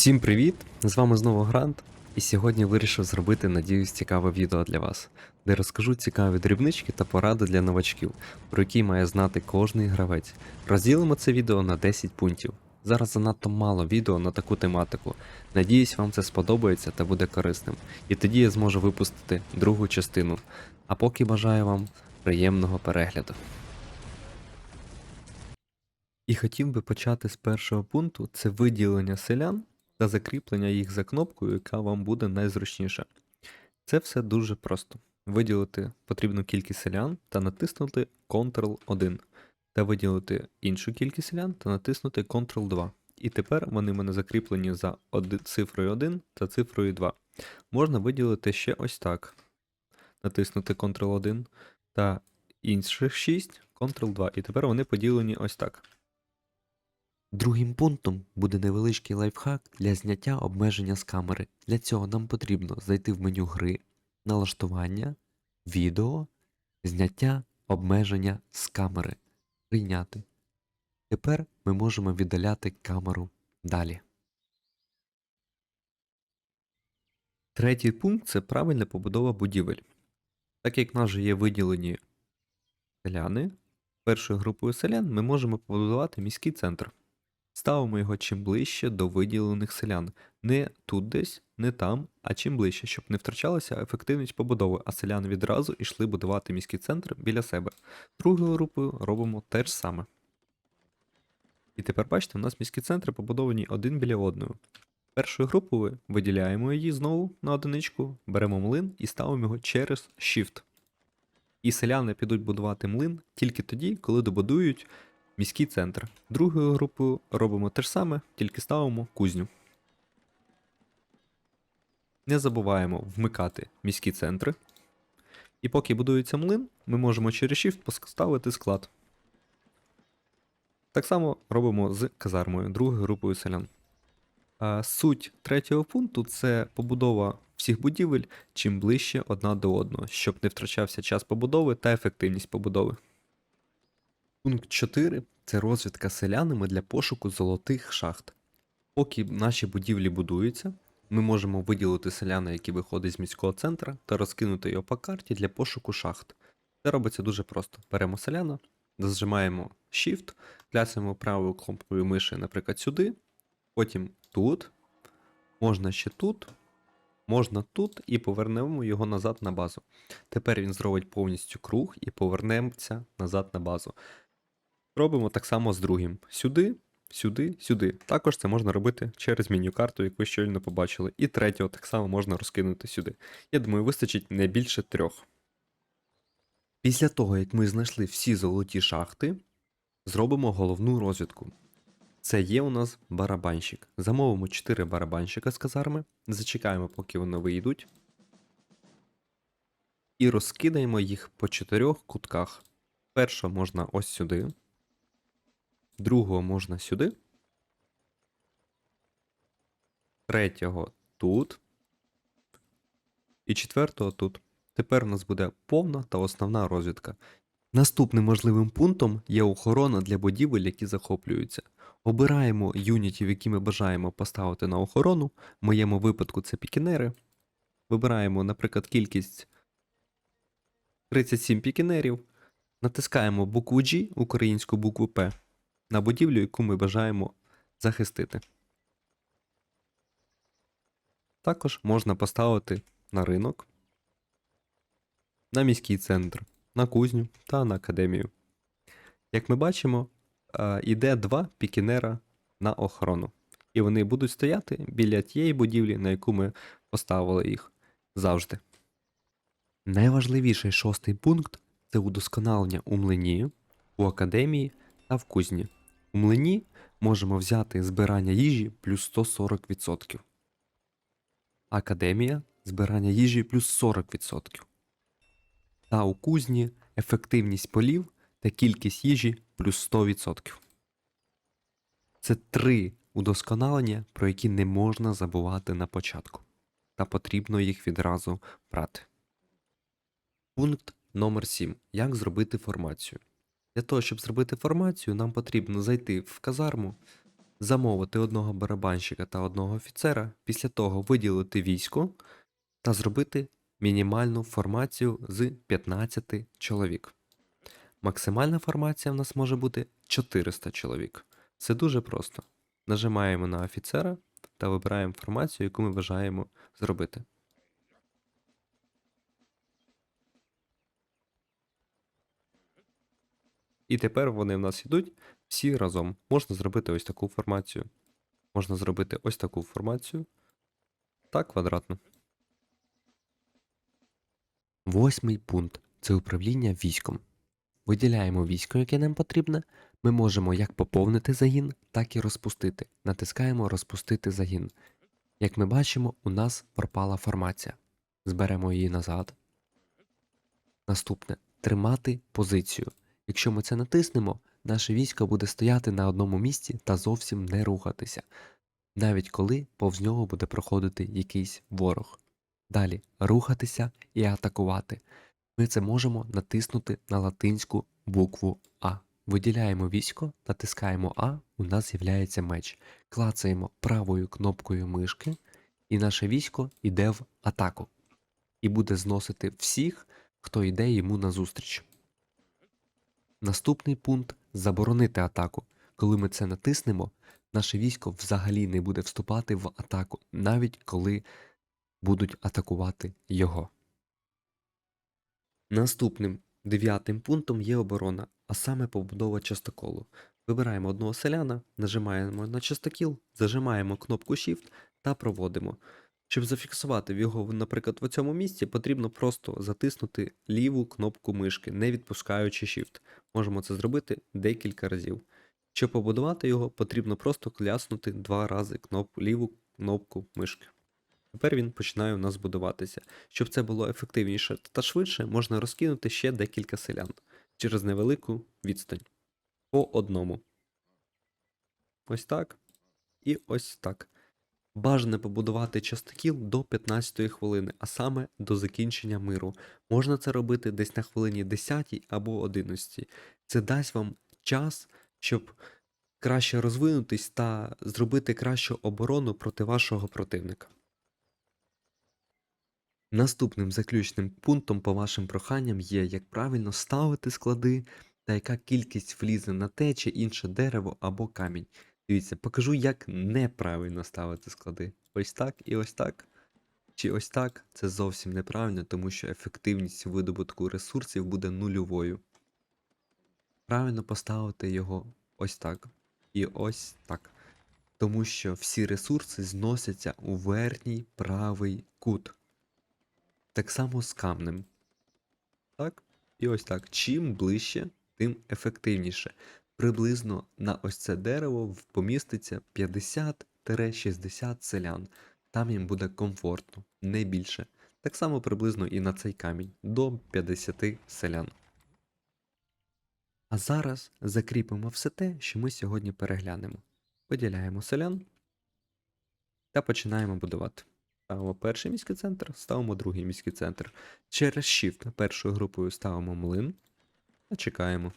Всім привіт! З вами знову Грант, і сьогодні вирішив зробити, надіюсь, цікаве відео для вас, де розкажу цікаві дрібнички та поради для новачків, про які має знати кожний гравець. Розділимо це відео на 10 пунктів. Зараз занадто мало відео на таку тематику. Надіюсь, вам це сподобається та буде корисним. І тоді я зможу випустити другу частину. А поки бажаю вам приємного перегляду. І хотів би почати з першого пункту це виділення селян та закріплення їх за кнопкою, яка вам буде найзручніша. Це все дуже просто. Виділити потрібну кількість селян та натиснути Ctrl-1, та виділити іншу кількість селян та натиснути Ctrl-2. І тепер вони в мене закріплені за цифрою 1 та цифрою 2. Можна виділити ще ось так. Натиснути Ctrl-1 та інших 6 Ctrl-2. І тепер вони поділені ось так. Другим пунктом буде невеличкий лайфхак для зняття обмеження з камери. Для цього нам потрібно зайти в меню гри, налаштування, відео, зняття обмеження з камери. Прийняти. Тепер ми можемо віддаляти камеру далі. Третій пункт це правильна побудова будівель. Так як в нас же є виділені селяни, першою групою селян ми можемо побудувати міський центр. Ставимо його чим ближче до виділених селян. Не тут десь, не там, а чим ближче, щоб не втрачалася ефективність побудови, а селяни відразу йшли будувати міський центр біля себе. Другою групою робимо те ж саме. І тепер бачите, у нас міські центри побудовані один біля одного. Першою групою виділяємо її знову на одиничку, беремо млин і ставимо його через Shift. І селяни підуть будувати млин тільки тоді, коли добудують міський центр. Другою групою робимо те ж саме, тільки ставимо кузню. Не забуваємо вмикати міські центри. І поки будується млин, ми можемо через Shift поставити склад. Так само робимо з казармою, другою групою селян. Суть третього пункту це побудова всіх будівель чим ближче одна до одного, щоб не втрачався час побудови та ефективність побудови. Пункт 4 це розвідка селянами для пошуку золотих шахт. Поки наші будівлі будуються, ми можемо виділити селяна, який виходить з міського центра, та розкинути його по карті для пошуку шахт. Це робиться дуже просто. Беремо селяна, зажимаємо Shift, клясимо правою кнопкою миші, наприклад, сюди, потім тут, можна ще тут, можна тут і повернемо його назад на базу. Тепер він зробить повністю круг і повернеться назад на базу. Робимо так само з другим. Сюди, сюди, сюди. Також це можна робити через меню карту, яку щойно побачили. І третього так само можна розкинути сюди. Я думаю, вистачить не більше трьох. Після того, як ми знайшли всі золоті шахти, зробимо головну розвідку. Це є у нас барабанщик. Замовимо 4 барабанщика з казарми, зачекаємо, поки вони вийдуть. І розкидаємо їх по чотирьох кутках. Першого можна ось сюди. Другого можна сюди. Третього тут. І четвертого тут. Тепер у нас буде повна та основна розвідка. Наступним можливим пунктом є охорона для будівель, які захоплюються. Обираємо юнітів, які ми бажаємо поставити на охорону. В моєму випадку це пікінери. Вибираємо, наприклад, кількість 37 пікінерів. Натискаємо букву G, українську букву П, на будівлю, яку ми бажаємо захистити. Також можна поставити на ринок, на міський центр, на кузню та на академію. Як ми бачимо, е, йде два пікінера на охорону. І вони будуть стояти біля тієї будівлі, на яку ми поставили їх завжди. Найважливіший шостий пункт це удосконалення у млині, у академії та в кузні. У млині можемо взяти збирання їжі плюс 140%. Академія збирання їжі плюс 40%. Та у кузні ефективність полів та кількість їжі плюс 100%. Це три удосконалення, про які не можна забувати на початку, та потрібно їх відразу брати. Пункт номер 7. Як зробити формацію? Для того, щоб зробити формацію, нам потрібно зайти в казарму, замовити одного барабанщика та одного офіцера, після того виділити військо та зробити мінімальну формацію з 15 чоловік. Максимальна формація в нас може бути 400 чоловік. Це дуже просто. Нажимаємо на офіцера та вибираємо формацію, яку ми бажаємо зробити. І тепер вони в нас йдуть всі разом. Можна зробити ось таку формацію. Можна зробити ось таку формацію. Та квадратну. Восьмий пункт це управління військом. Виділяємо військо, яке нам потрібне. Ми можемо як поповнити загін, так і розпустити. Натискаємо розпустити загін. Як ми бачимо, у нас пропала формація. Зберемо її назад. Наступне тримати позицію. Якщо ми це натиснемо, наше військо буде стояти на одному місці та зовсім не рухатися, навіть коли повз нього буде проходити якийсь ворог. Далі рухатися і атакувати. Ми це можемо натиснути на латинську букву А. Виділяємо військо, натискаємо А, у нас з'являється меч. Клацаємо правою кнопкою мишки, і наше військо йде в атаку. І буде зносити всіх, хто йде йому назустріч. Наступний пункт заборонити атаку. Коли ми це натиснемо, наше військо взагалі не буде вступати в атаку, навіть коли будуть атакувати його. Наступним дев'ятим пунктом є оборона, а саме побудова частоколу. Вибираємо одного селяна, нажимаємо на частокіл, зажимаємо кнопку Shift та проводимо. Щоб зафіксувати його, наприклад, в цьому місці, потрібно просто затиснути ліву кнопку мишки, не відпускаючи Shift. Можемо це зробити декілька разів. Щоб побудувати його, потрібно просто кляснути два рази кнопку, ліву кнопку мишки. Тепер він починає у нас будуватися. Щоб це було ефективніше та швидше, можна розкинути ще декілька селян через невелику відстань. По одному. Ось так. І ось так. Бажано побудувати частокіл до 15-ї хвилини, а саме до закінчення миру. Можна це робити десь на хвилині 10 або 11. Це дасть вам час, щоб краще розвинутись та зробити кращу оборону проти вашого противника. Наступним заключним пунктом по вашим проханням є, як правильно ставити склади та яка кількість влізе на те чи інше дерево або камінь. Дивіться, покажу, як неправильно ставити склади. Ось так і ось так. Чи ось так це зовсім неправильно, тому що ефективність видобутку ресурсів буде нульовою. Правильно поставити його ось так. І ось так. Тому що всі ресурси зносяться у верхній правий кут. Так само з камнем. Так? І ось так. Чим ближче, тим ефективніше. Приблизно на ось це дерево поміститься 50-60 селян. Там їм буде комфортно, не більше. Так само приблизно і на цей камінь до 50 селян. А зараз закріпимо все те, що ми сьогодні переглянемо. Виділяємо селян та починаємо будувати. Ставимо перший міський центр, ставимо другий міський центр. Через Shift першою групою ставимо млин та чекаємо.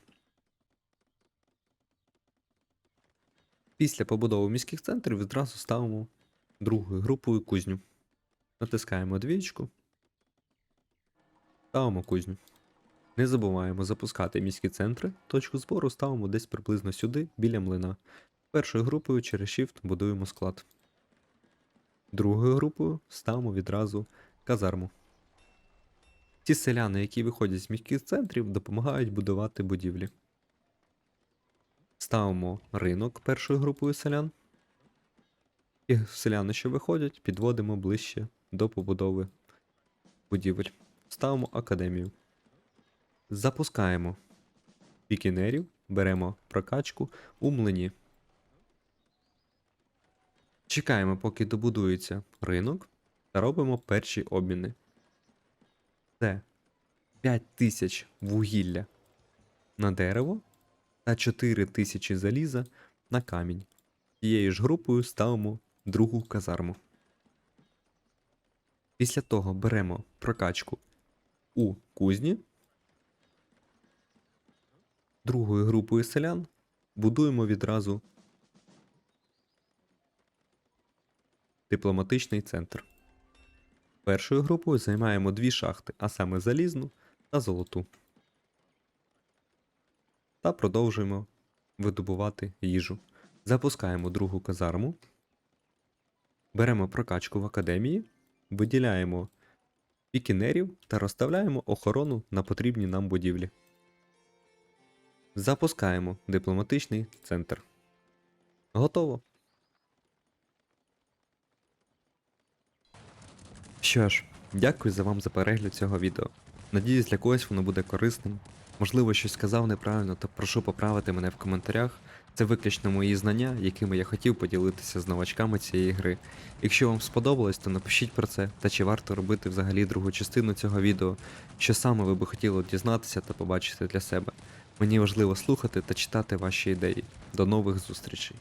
Після побудови міських центрів відразу ставимо другою групою кузню. Натискаємо двічку. Ставимо кузню. Не забуваємо запускати міські центри. Точку збору ставимо десь приблизно сюди, біля млина. Першою групою через Shift будуємо склад. Другою групою ставимо відразу казарму. Ті селяни, які виходять з міських центрів, допомагають будувати будівлі. Ставимо ринок першою групою селян. І селяни, що виходять, підводимо ближче до побудови будівель. Ставимо академію. Запускаємо пікінерів, беремо прокачку у млині. Чекаємо, поки добудується ринок, та робимо перші обміни. Це 5000 вугілля на дерево та 4000 заліза на камінь. Цією ж групою ставимо другу казарму. Після того беремо прокачку у кузні. Другою групою селян будуємо відразу дипломатичний центр. Першою групою займаємо дві шахти, а саме залізну та золоту. Та продовжуємо видобувати їжу. Запускаємо другу казарму. Беремо прокачку в академії, виділяємо пікінерів та розставляємо охорону на потрібні нам будівлі. Запускаємо дипломатичний центр. Готово. Що ж, дякую за вам за перегляд цього відео. Надіюсь, для когось воно буде корисним. Можливо, щось сказав неправильно, то прошу поправити мене в коментарях. Це виключно мої знання, якими я хотів поділитися з новачками цієї гри. Якщо вам сподобалось, то напишіть про це та чи варто робити взагалі другу частину цього відео, що саме ви би хотіли дізнатися та побачити для себе. Мені важливо слухати та читати ваші ідеї. До нових зустрічей!